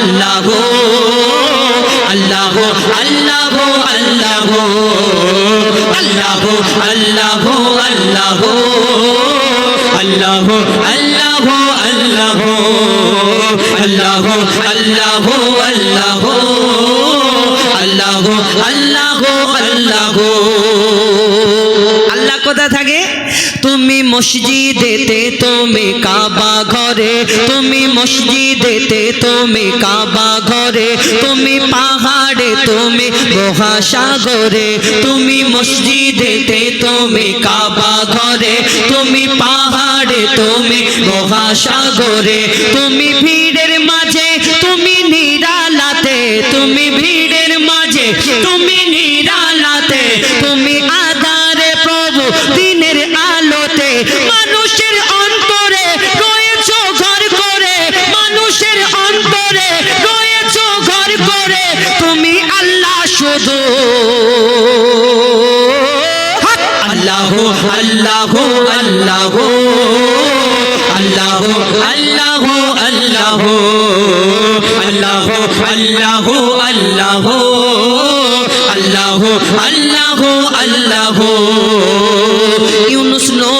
আল্লাহ আল্লাহ আল্লাহ আল্লাহ আল্লাহ আল্লাহ আল্লাহ আল্লাহ আল্লাহ আল্লাহ আল্লাহ আল্লাহ আল্লাহ আল্লাহ আল্লাহ আল্লাহ আল্লাহ কোথায় তুমি মসজিদেতে, তুমি কাবা ঘরে। তুমি মসজিদেতে, তুমি কাবা ঘরে। তুমি পাহাড়ে, তুমি মহাসাগরে। তুমি মসজিদেতে, তুমি কাবা ঘরে। তুমি পাহাড়ে, তুমি মহাসাগরে। তুমি ভিড়ের মাঝে, তুমি নিরালাতে। তুমি ভিড়ের মাঝে, তুমি নিরালাতে। তুমি মানুষের অন্তরে ইউনুস নবীকে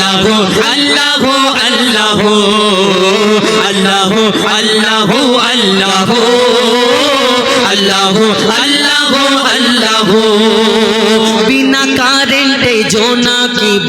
আল্লাহ আল্লাহ আল্লাহ আল্লাহ আল্লাহ আল্লাহ আল্লাহ আল্লাহ আল্লাহ। বিনা কারেন্টে জোনাকি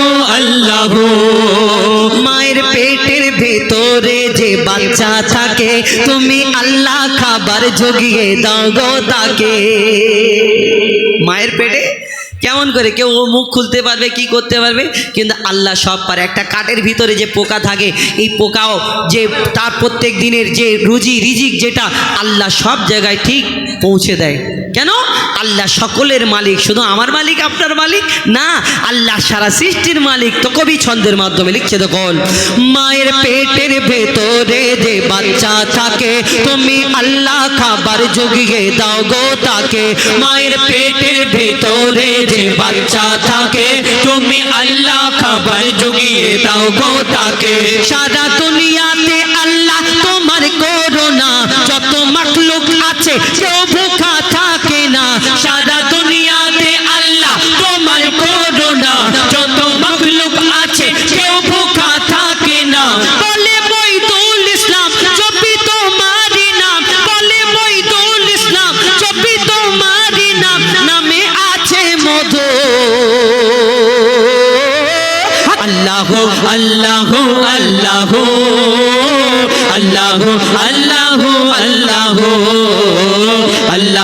আল্লাহ। মায়ের পেটের ভেতরে যে বাচ্চা থাকে, তুমি আল্লাহ খাবার জগিয়ে দাও গো তাকে। মায়ের পেটে? কেমন করে কেউ ও মুখ খুলতে পারবে, কি করতে পারবে? কিন্তু আল্লাহ সব পারে। একটা কাঠের ভিতরে যে পোকা থাকে, এই পোকাও যে তার প্রত্যেক দিনের যে রুজি রিজিক যেটা, আল্লাহ সব জায়গায় ঠিক পৌঁছে দেয়। কেন? আল্লাহ সকলের মালিক। শুধু আমার মালিক, আপনার মালিক? না, আল্লাহ সারা সৃষ্টির মালিক। তো কবি ছন্দের মাধ্যমে লিখছে তখন মায়ের পেটের ভেতরে যে বাচ্চা থাকে, তুমি আল্লাহ খাবার জগিয়ে দাও গো তাকে। মায়ের পেটের ভেতরে যে বাচ্চা থাকে, তুমি আল্লাহ খাবার জগিয়ে দাও গো তাকে। সারা দুনিয়াতে আল্লাহ তোমার করোনা যত মাকলুক আছে কেউ ভুখা সারা দুনিয়াতে আল্লাহ তোমার করোনা যত মখলুক আছে, কেউ ভুখা থাকে না। বলে বলে মইদুল ইসলাম নামে আছে মধু। আল্লাহ আল্লাহ আল্লাহ। আল্লাহ আল্লাহ আল্লাহ।